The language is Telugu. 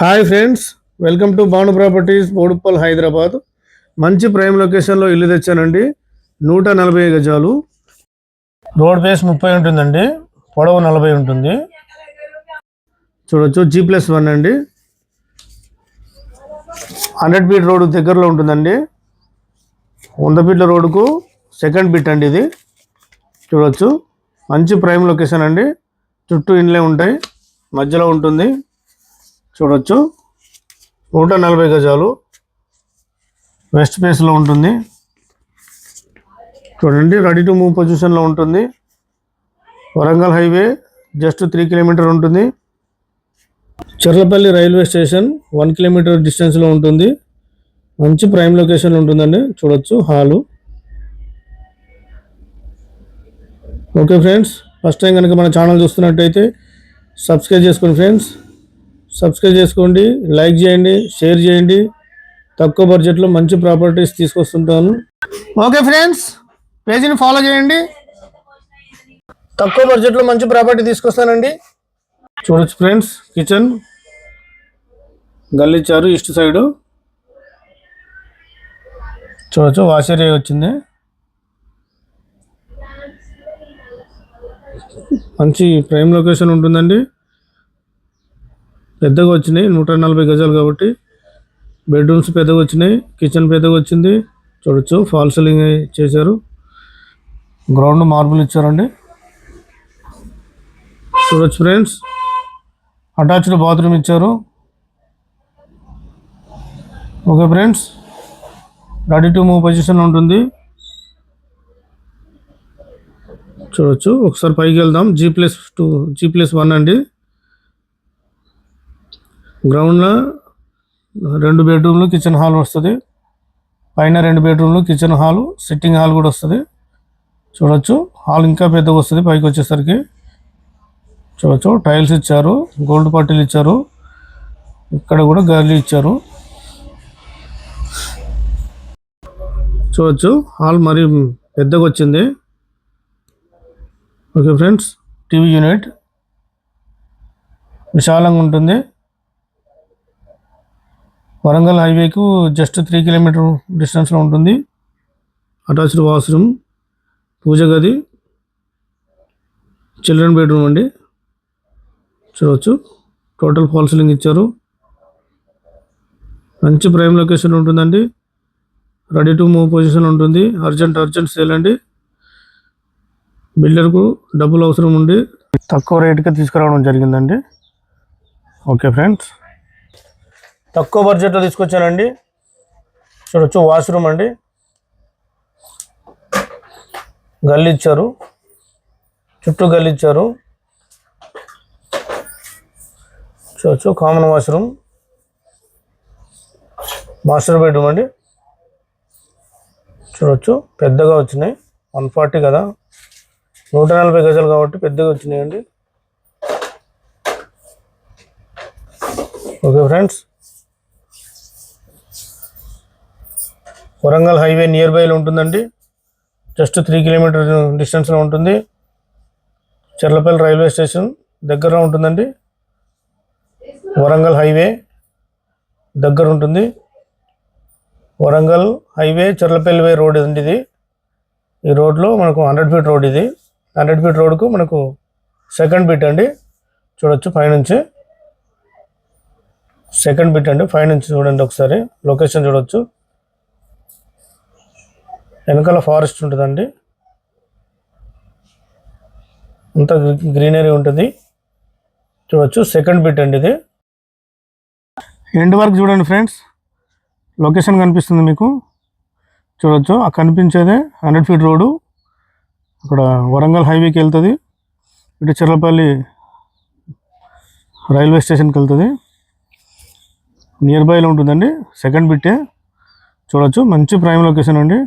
Hi friends welcome to Bhanu properties Boduppal Hyderabad మంచి ప్రైమ్ లొకేషన్లో ఇల్లు తెచ్చానండి. నూట నలభై గజాలు. రోడ్ బేస్ ముప్పై ఉంటుందండి. పొడవు నలభై ఉంటుంది. చూడొచ్చు జీ ప్లస్ వన్ అండి. హండ్రెడ్ ఫీట్ రోడ్ దగ్గరలో ఉంటుందండి. వంద ఫీట్ల రోడ్డుకు సెకండ్ బిట్ అండి ఇది. చూడొచ్చు. మంచి ప్రైమ్ లొకేషన్ అండి. చుట్టూ ఇండ్లే ఉంటాయి. మధ్యలో ఉంటుంది. చూడొచ్చు. నూట నలభై గజాలు వెస్ట్ ఫేస్లో ఉంటుంది. చూడండి రెడీ టు మూవ్ పొజిషన్లో ఉంటుంది. Warangal highway just three kilometre ఉంటుంది. Cherlapalli railway station one kilometre డిస్టెన్స్లో ఉంటుంది. మంచి ప్రైమ్ లొకేషన్లో ఉంటుందండి. చూడొచ్చు hall. Okay friends first time కనుక మన ఛానల్ చూస్తున్నట్టయితే సబ్స్క్రైబ్ చేసుకోండి ఫ్రెండ్స్. సబ్స్క్రైబ్ చేసుకోండి లైక్ చేయండి షేర్ చేయండి. తక్కువ బడ్జెట్లో మంచి ప్రాపర్టీస్ తీసుకొస్తుంటాను. ఓకే ఫ్రెండ్స్ పేజీని ఫాలో చేయండి. తక్కువ బడ్జెట్లో మంచి ప్రాపర్టీ తీసుకొస్తానండి. చూడొచ్చు ఫ్రెండ్స్ కిచెన్. గల్లిచ్చారు ఈస్ట్ సైడు. చూడొచ్చు వాష్ ఏరియా వచ్చింది. మంచి ప్రైమ్ లొకేషన్ ఉంటుందండి. పెద్దగా వచ్చినాయి నూట నలభై గజాలు కాబట్టి. బెడ్రూమ్స్ పెద్దగా వచ్చినాయి కిచెన్ పెద్దగా వచ్చింది. చూడొచ్చు ఫాల్ సీలింగ్ చేశారు. గ్రౌండ్ మార్బుల్ ఇచ్చారండి. చూడొచ్చు ఫ్రెండ్స్ అటాచ్డ్ బాత్రూమ్ ఇచ్చారు. Okay friends ready to move position ఉంటుంది. చూడొచ్చు ఒకసారి పైకి వెళ్దాం. G plus two G plus one అండి. గ్రౌండ్లో రెండు బెడ్రూమ్లు కిచెన్ హాల్ వస్తుంది. పైన రెండు బెడ్రూమ్లు కిచెన్ హాల్ సిట్టింగ్ హాల్ కూడా వస్తుంది. చూడొచ్చు. హాల్ ఇంకా పెద్దగా వస్తుంది పైకి వచ్చేసరికి. చూడొచ్చు. టైల్స్ ఇచ్చారు గోల్డ్ పట్టీలు ఇచ్చారు. ఇక్కడ కూడా గర్లు ఇచ్చారు. చూడొచ్చు. హాల్ మరి పెద్దగా వచ్చింది. ఓకే ఫ్రెండ్స్ టీవీ యూనిట్ విశాలంగా ఉంటుంది. వరంగల్ హైవేకు జస్ట్ త్రీ కిలోమీటర్ డిస్టెన్స్లో ఉంటుంది. అటాచ్డ్ వాష్రూమ్ పూజ గది చిల్డ్రన్ బెడ్రూమ్ అండి. చూడవచ్చు టోటల్ ఫాల్ సీలింగ్ ఇచ్చారు. మంచి ప్రైమ్ లొకేషన్ ఉంటుందండి. రెడీ టు మూవ్ పొజిషన్ ఉంటుంది. అర్జెంట్ అర్జెంట్ సేల్ అండి. బిల్డర్కు డబ్బులు అవసరం ఉండి తక్కువ రేట్కి తీసుకురావడం జరిగిందండి. ఓకే ఫ్రెండ్స్ తక్కువ బడ్జెట్లో తీసుకొచ్చానండి. చూడొచ్చు వాష్రూమ్ అండి. గల్లి ఇచ్చారు చుట్టూ గల్లి ఇచ్చారు చూడొచ్చు కామన్ వాష్రూమ్ మాస్టర్ బెడ్రూమ్ అండి. చూడొచ్చు పెద్దగా వచ్చినాయి. వన్ ఫార్టీ కదా. నూట నలభై గజాలు కాబట్టి పెద్దగా వచ్చినాయండి. Okay friends Warangal highway near బైలో ఉంటుందండి. జస్ట్ త్రీ కిలోమీటర్ డిస్టెన్స్లో ఉంటుంది. చెర్లపల్లి రైల్వే స్టేషన్ దగ్గరలో ఉంటుందండి. వరంగల్ హైవే దగ్గర ఉంటుంది. Warangal highway Cherlapalli way road అండి ఇది. ఈ రోడ్లో మనకు హండ్రెడ్ ఫీట్ రోడ్ ఇది. హండ్రెడ్ ఫీట్ రోడ్కు మనకు సెకండ్ బిట్ అండి. చూడొచ్చు పైనుంచి. సెకండ్ బిట్ అండి పైనుంచి చూడండి ఒకసారి. లొకేషన్ చూడొచ్చు. వెనకాల ఫారెస్ట్ ఉంటుందండి. అంత గ్రీనరీ ఉంటుంది. చూడొచ్చు సెకండ్ బిట్ అండి ఇది. ఎండ్ వరకు చూడండి ఫ్రెండ్స్. లొకేషన్ కనిపిస్తుంది మీకు. చూడొచ్చు ఆ కనిపించేదే హండ్రెడ్ ఫీట్ రోడ్డు. అక్కడ వరంగల్ హైవేకి వెళ్తుంది. ఇటు చిర్లపల్లి రైల్వే స్టేషన్కి వెళ్తుంది. నియర్ బైలో ఉంటుందండి. సెకండ్ బిట్టే చూడొచ్చు మంచి ప్రైమ్ లొకేషన్ అండి.